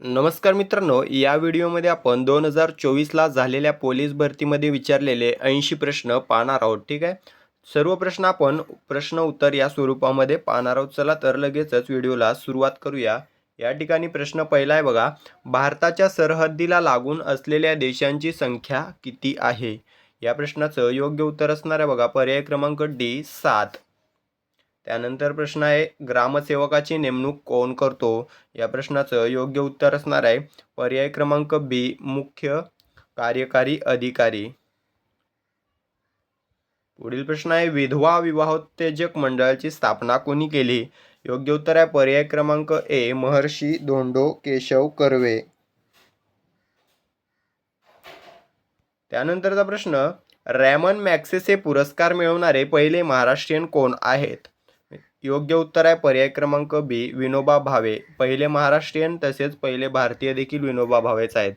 नमस्कार मित्रांनो या व्हिडिओमध्ये आपण दोन हजार चोवीसला झालेल्या पोलीस भरतीमध्ये विचारलेले ऐंशी प्रश्न पाहणार आहोत ठीक आहे? सर्व प्रश्न आपण प्रश्न उत्तर या स्वरूपामध्ये पाहणार आहोत. चला तर लगेचच व्हिडिओला सुरुवात करूया. या ठिकाणी प्रश्न पहिला आहे बघा भारताच्या सरहद्दीला लागून असलेल्या देशांची संख्या किती आहे? या प्रश्नाचं योग्य उत्तर असणार आहे बघा. पर्याय क्रमांक डी सात. त्यानंतर प्रश्न आहे ग्रामसेवकाची नेमणूक कोण करतो? या प्रश्नाचं योग्य उत्तर असणार आहे पर्याय क्रमांक बी मुख्य कार्यकारी अधिकारी. पुढील प्रश्न आहे विधवा विवाहोत्तेजक मंडळाची स्थापना कोणी केली? योग्य उत्तर आहे पर्याय क्रमांक ए महर्षी धोंडो केशव कर्वे. त्यानंतरचा प्रश्न रॅमन मॅक्सेसे पुरस्कार मिळवणारे पहिले महाराष्ट्रीयन कोण आहेत? योग्य उत्तर आहे. पर्याय क्रमांक बी विनोबा भावे. पहिले महाराष्ट्रीयन तसेच पहिले भारतीय देखील विनोबा भावेच आहेत.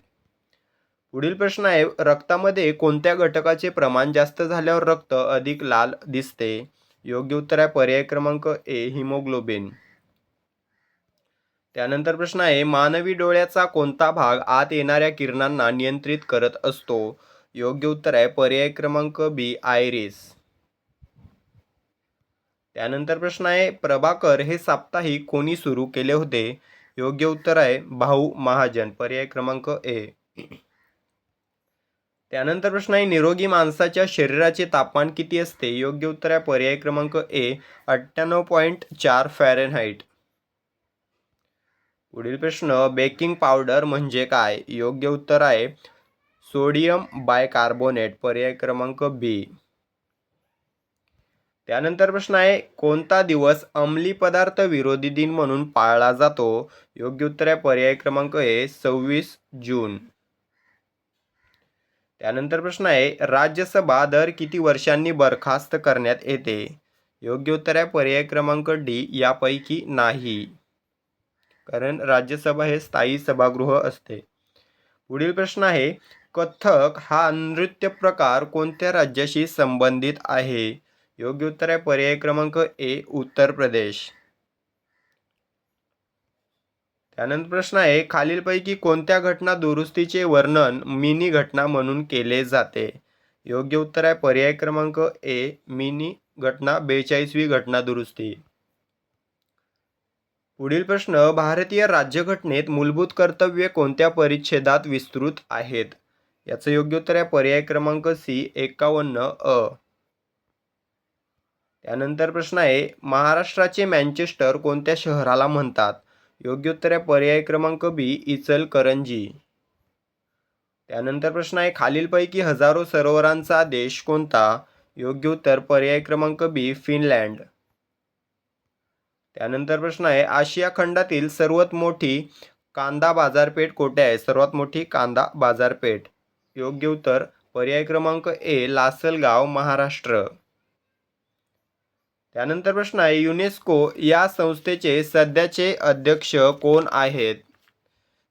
पुढील प्रश्न आहे रक्तामध्ये कोणत्या घटकाचे प्रमाण जास्त झाल्यावर रक्त अधिक लाल दिसते? योग्य उत्तर आहे पर्याय क्रमांक ए हिमोग्लोबिन. त्यानंतर प्रश्न आहे मानवी डोळ्याचा कोणता भाग आत येणाऱ्या किरणांना नियंत्रित करत असतो? योग्य उत्तर आहे पर्याय क्रमांक बी आयरिस. त्यानंतर प्रश्न आहे प्रभाकर हे साप्ताहिक कोणी सुरू केले होते? योग्य उत्तर आहे भाऊ महाजन. पर्याय क्रमांक ए. त्यानंतर प्रश्न आहे निरोगी माणसाच्या शरीराचे तापमान किती असते? योग्य उत्तर आहे पर्याय क्रमांक ए अठ्ठ्याण्णव पॉईंट चार फॅरेनहाईट. पुढील प्रश्न बेकिंग पावडर म्हणजे काय? योग्य उत्तर आहे सोडियम बायकार्बोनेट. पर्याय क्रमांक बी. त्यानंतर प्रश्न आहे कोणता दिवस अंमली पदार्थ विरोधी दिन म्हणून पाळला जातो? योग्य उत्तर आहे पर्याय क्रमांक आहे सव्वीस जून. त्यानंतर प्रश्न आहे राज्यसभा दर किती वर्षांनी बरखास्त करण्यात येते? योग्य उत्तर आहे पर्याय क्रमांक डी यापैकी नाही. कारण राज्यसभा हे स्थायी सभागृह असते. पुढील प्रश्न आहे कथ्थक हा नृत्य प्रकार कोणत्या राज्याशी संबंधित आहे? योग्य उत्तर आहे. पर्याय क्रमांक ए उत्तर प्रदेश. त्यानंतर प्रश्न आहे खालीलपैकी कोणत्या घटना दुरुस्तीचे वर्णन मिनी घटना म्हणून केले जाते? योग्य उत्तर आहे पर्याय क्रमांक ए मिनी घटना बेचाळीसवी घटना दुरुस्ती. पुढील प्रश्न भारतीय राज्यघटनेत मूलभूत कर्तव्ये कोणत्या परिच्छेदात विस्तृत आहेत? याचं योग्य उत्तर आहे पर्याय क्रमांक सी एकावन्न अ. त्यानंतर प्रश्न आहे महाराष्ट्राचे मँचेस्टर कोणत्या शहराला म्हणतात? योग्य उत्तर आहे पर्याय क्रमांक बी इचलकरंजी. त्यानंतर प्रश्न आहे खालीलपैकी हजारो सरोवरांचा देश कोणता? योग्य उत्तर पर्याय क्रमांक बी फिनलँड. त्यानंतर प्रश्न आहे आशिया खंडातील सर्वात मोठी कांदा बाजारपेठ कोठे आहे? सर्वात मोठी कांदा बाजारपेठ. योग्य उत्तर पर्याय क्रमांक ए लासलगाव महाराष्ट्र. त्यानंतर प्रश्न आहे युनेस्को या संस्थेचे सध्याचे अध्यक्ष कोण आहेत?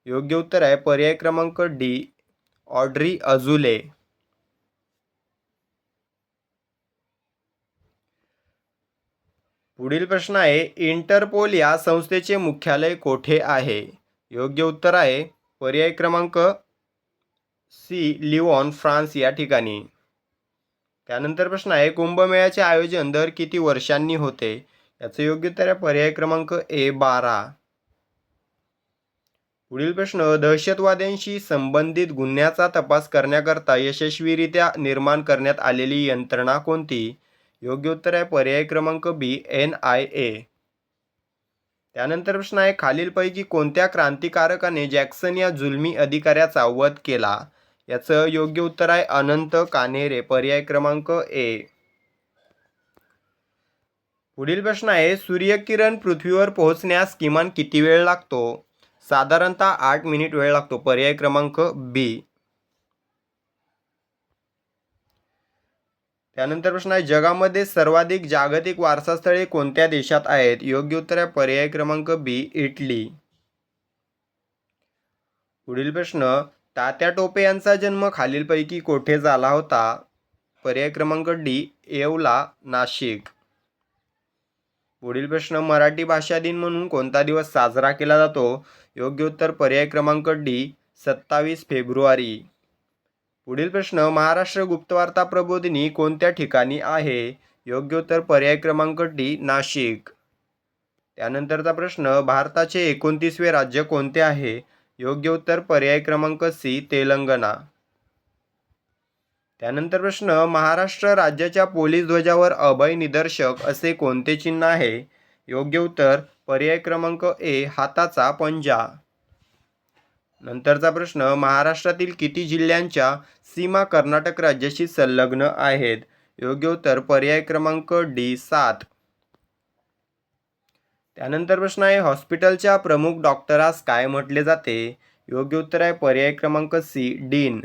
योग्य उत्तर आहे पर्याय क्रमांक डी ऑड्री अजुले पुढील प्रश्न आहे इंटरपोल या संस्थेचे मुख्यालय कोठे आहे? योग्य उत्तर आहे पर्याय क्रमांक सी लिओन फ्रान्स या ठिकाणी. त्यानंतर प्रश्न आहे कुंभमेळ्याचे आयोजन दर किती वर्षांनी होते? याचं योग्य आहे पर्याय क्रमांक ए बारा. पुढील प्रश्न दहशतवाद्यांशी संबंधित गुन्ह्याचा तपास करण्याकरता यशस्वीरित्या निर्माण करण्यात आलेली यंत्रणा कोणती? योग्य उत्तर आहे पर्याय क्रमांक बी एन आय ए. त्यानंतर प्रश्न आहे खालीलपैकी कोणत्या क्रांतिकारकाने जॅक्सन या जुलमी अधिकाऱ्याचा वध केला? याचं योग्य उत्तर आहे अनंत कान्हेरे पर्याय क्रमांक ए. पुढील प्रश्न आहे सूर्यकिरण पृथ्वीवर पोहोचण्यास किमान किती वेळ लागतो? साधारणतः आठ मिनिट वेळ लागतो. पर्याय क्रमांक बी. त्यानंतर प्रश्न आहे जगामध्ये सर्वाधिक जागतिक वारसास्थळे कोणत्या देशात आहेत? योग्य उत्तर आहे पर्याय क्रमांक बी इटली. पुढील प्रश्न तात्या टोपे यांचा जन्म खालीलपैकी कोठे झाला होता? पर्याय क्रमांक डी येवला नाशिक. पुढील प्रश्न मराठी भाषा दिन म्हणून कोणता दिवस साजरा केला जातो? योग्य उत्तर पर्याय क्रमांक डी सत्तावीस फेब्रुवारी. पुढील प्रश्न महाराष्ट्र गुप्तवार्ता प्रबोधिनी कोणत्या ठिकाणी आहे? योग्य उत्तर पर्याय क्रमांक डी नाशिक. त्यानंतरचा प्रश्न भारताचे एकोणतीसवे राज्य कोणते आहे? योग्य उत्तर पर्याय क्रमांक सी तेलंगणा. त्यानंतर प्रश्न महाराष्ट्र राज्याच्या पोलीस ध्वजावर अभय निदर्शक असे कोणते चिन्ह आहे? योग्य उत्तर पर्याय क्रमांक ए हाताचा पंजा. नंतरचा प्रश्न महाराष्ट्रातील किती जिल्ह्यांच्या सीमा कर्नाटक राज्याशी संलग्न आहेत? योग्य उत्तर पर्याय क्रमांक डी सात. त्यानंतर प्रश्न आहे हॉस्पिटलच्या प्रमुख डॉक्टरास काय म्हटले जाते? योग्य उत्तर आहे पर्याय क्रमांक सी डीन.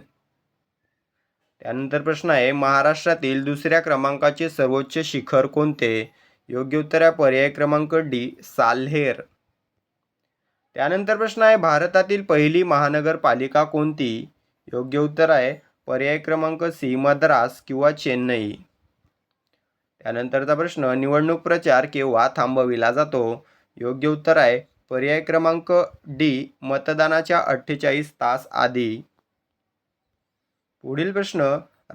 त्यानंतर प्रश्न आहे महाराष्ट्रातील दुसऱ्या क्रमांकाचे सर्वोच्च शिखर कोणते? योग्य उत्तर आहे पर्याय क्रमांक डी साल्हेर. त्यानंतर प्रश्न आहे भारतातील पहिली महानगरपालिका कोणती? योग्य उत्तर आहे पर्याय क्रमांक सी मद्रास किंवा चेन्नई. त्यानंतरचा प्रश्न निवडणूक प्रचार केव्हा थांबविला जातो? योग्य उत्तर आहे पर्याय क्रमांक डी मतदानाच्या अठ्ठेचाळीस तास आधी. पुढील प्रश्न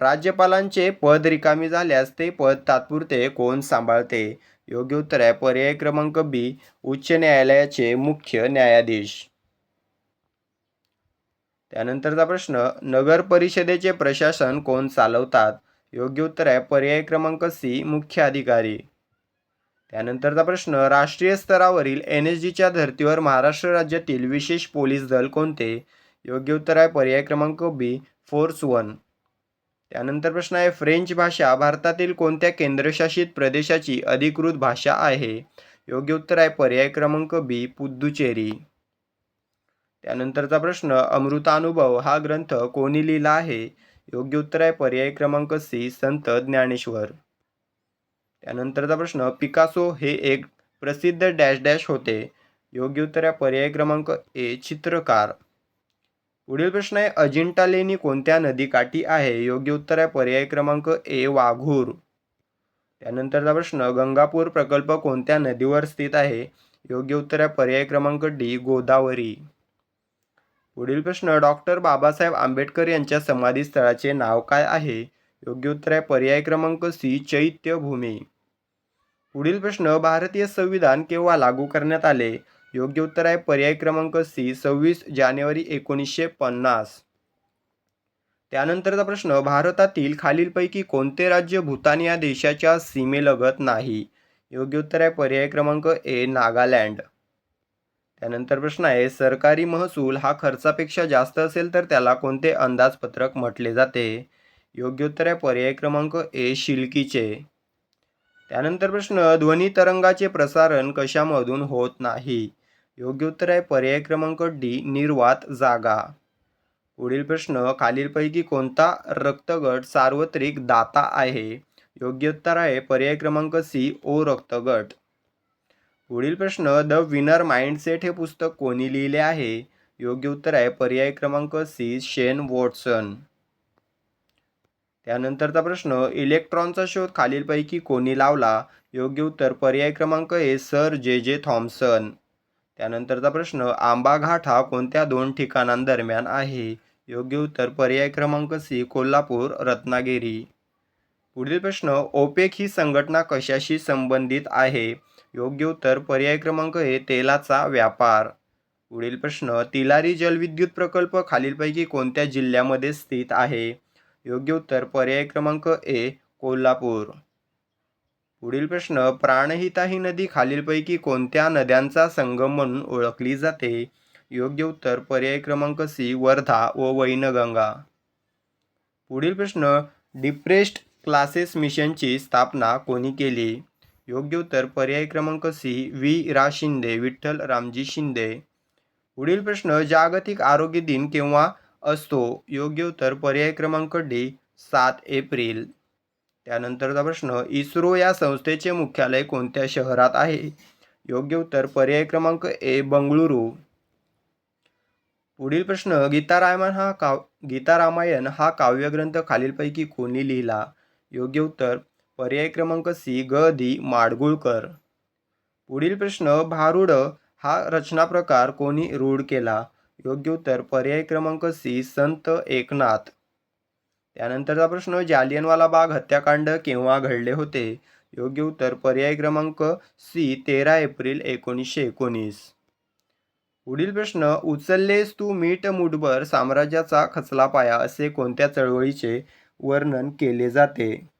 राज्यपालांचे पद रिकामी झाल्यास ते पद तात्पुरते कोण सांभाळते? योग्य उत्तर आहे पर्याय क्रमांक बी उच्च न्यायालयाचे मुख्य न्यायाधीश. त्यानंतरचा प्रश्न नगर परिषदेचे प्रशासन कोण चालवतात? योग्य उत्तर आहे. पर्याय क्रमांक सी मुख्य अधिकारी. त्यानंतरचा प्रश्न राष्ट्रीय स्तरावरील एन एस जीच्या धर्तीवर महाराष्ट्र राज्यातील विशेष पोलीस दल कोणते? योग्य उत्तर आहे पर्याय क्रमांक बी फोर्स वन. त्यानंतर प्रश्न आहे फ्रेंच भाषा भारतातील कोणत्या केंद्रशासित प्रदेशाची अधिकृत भाषा आहे? योग्य उत्तर आहे पर्याय क्रमांक बी पुद्दुचेरी त्यानंतरचा प्रश्न अमृतानुभव हा ग्रंथ कोणी लिहिला आहे? योग्य उत्तर आहे. पर्याय क्रमांक सी संत ज्ञानेश्वर. त्यानंतरचा प्रश्न पिकासो हे एक प्रसिद्ध डॅश डॅश होते. योग्य उत्तर आहे पर्याय क्रमांक ए चित्रकार. पुढील प्रश्न आहे अजिंठा लेणी कोणत्या नदीकाठी आहे? योग्य उत्तर आहे पर्याय क्रमांक ए वाघूर. त्यानंतरचा प्रश्न गंगापूर प्रकल्प कोणत्या नदीवर स्थित आहे? योग्य उत्तर आहे पर्याय क्रमांक डी गोदावरी. पुढील प्रश्न डॉक्टर बाबासाहेब आंबेडकर यांच्या समाधीस्थळाचे नाव काय आहे? योग्य उत्तर आहे पर्याय क्रमांक सी चैत्यभूमी. पुढील प्रश्न भारतीय संविधान केव्हा लागू करण्यात आले? योग्य उत्तर आहे पर्याय क्रमांक सी सव्वीस जानेवारी एकोणीसशे पन्नास. त्यानंतरचा प्रश्न भारतातील खालीलपैकी कोणते राज्य भूतान या देशाच्या सीमेलगत नाही? योग्य उत्तर आहे पर्याय क्रमांक ए नागालँड. त्यानंतर प्रश्न आहे सरकारी महसूल हा खर्चापेक्षा जास्त असेल तर त्याला कोणते अंदाजपत्रक म्हटले जाते? योग्य उत्तर आहे पर्याय क्रमांक ए शिल्कीचे. त्यानंतर प्रश्न ध्वनी तरंगाचे प्रसारण कशामधून होत नाही? योग्य उत्तर आहे पर्याय क्रमांक डी निर्वात जागा. पुढील प्रश्न खालीलपैकी कोणता रक्तगट सार्वत्रिक दाता आहे? योग्य उत्तर आहे पर्याय क्रमांक सी ओ रक्तगट. पुढील प्रश्न द विनर माइंडसेट हे पुस्तक कोणी लिहिले आहे? योग्य उत्तर आहे पर्याय क्रमांक सी शेन वॉटसन. त्यानंतरचा प्रश्न इलेक्ट्रॉनचा शोध खालीलपैकी कोणी लावला? योग्य उत्तर पर्याय क्रमांक ए सर जे जे थॉम्सन त्यानंतरचा प्रश्न आंबा घाट हा कोणत्या दोन ठिकाणांदरम्यान आहे? योग्य उत्तर पर्याय क्रमांक सी कोल्हापूर रत्नागिरी. पुढील प्रश्न ओपेक ही संघटना कशाशी संबंधित आहे? योग्य उत्तर पर्याय क्रमांक हे तेलाचा व्यापार. पुढील प्रश्न तिलारी जलविद्युत प्रकल्प खालीलपैकी कोणत्या जिल्ह्यामध्ये स्थित आहे? योग्य उत्तर पर्याय क्रमांक ए कोल्हापूर. पुढील प्रश्न प्राणहिता ही नदी खालीलपैकी कोणत्या नद्यांचा संगम म्हणून ओळखली जाते? योग्य उत्तर पर्याय क्रमांक सी वर्धा व वैनगंगा. पुढील प्रश्न डिप्रेस्ड क्लासेस मिशनची स्थापना कोणी केली? योग्य उत्तर पर्याय क्रमांक सी व्ही रा शिंदे विठ्ठल रामजी शिंदे. पुढील प्रश्न जागतिक आरोग्य दिन केव्हा असतो? योग्य उत्तर पर्याय क्रमांक डी सात एप्रिल. त्यानंतरचा प्रश्न इस्रो या संस्थेचे मुख्यालय कोणत्या शहरात आहे? योग्य उत्तर पर्याय क्रमांक ए बंगळुरू. पुढील प्रश्न गीता रामायण हा काव गीता रामायण हा काव्यग्रंथ खालीलपैकी कोणी लिहिला? योग्य उत्तर पर्याय क्रमांक सी ग दी माडगुळकर. पुढील प्रश्न भारुड हा रचना प्रकार कोणी रूढ केला? योग्य उत्तर पर्याय क्रमांक सी संत एकनाथ. त्यानंतरचा प्रश्न जालियनवाला बाग हत्याकांड केव्हा घडले होते? योग्य उत्तर पर्याय क्रमांक सी तेरा एप्रिल एकोणीसशे एकोणीस. पुढील प्रश्न उचललेस तू मीठ मुठभर साम्राज्याचा खचला पाया असे कोणत्या चळवळीचे वर्णन केले जाते?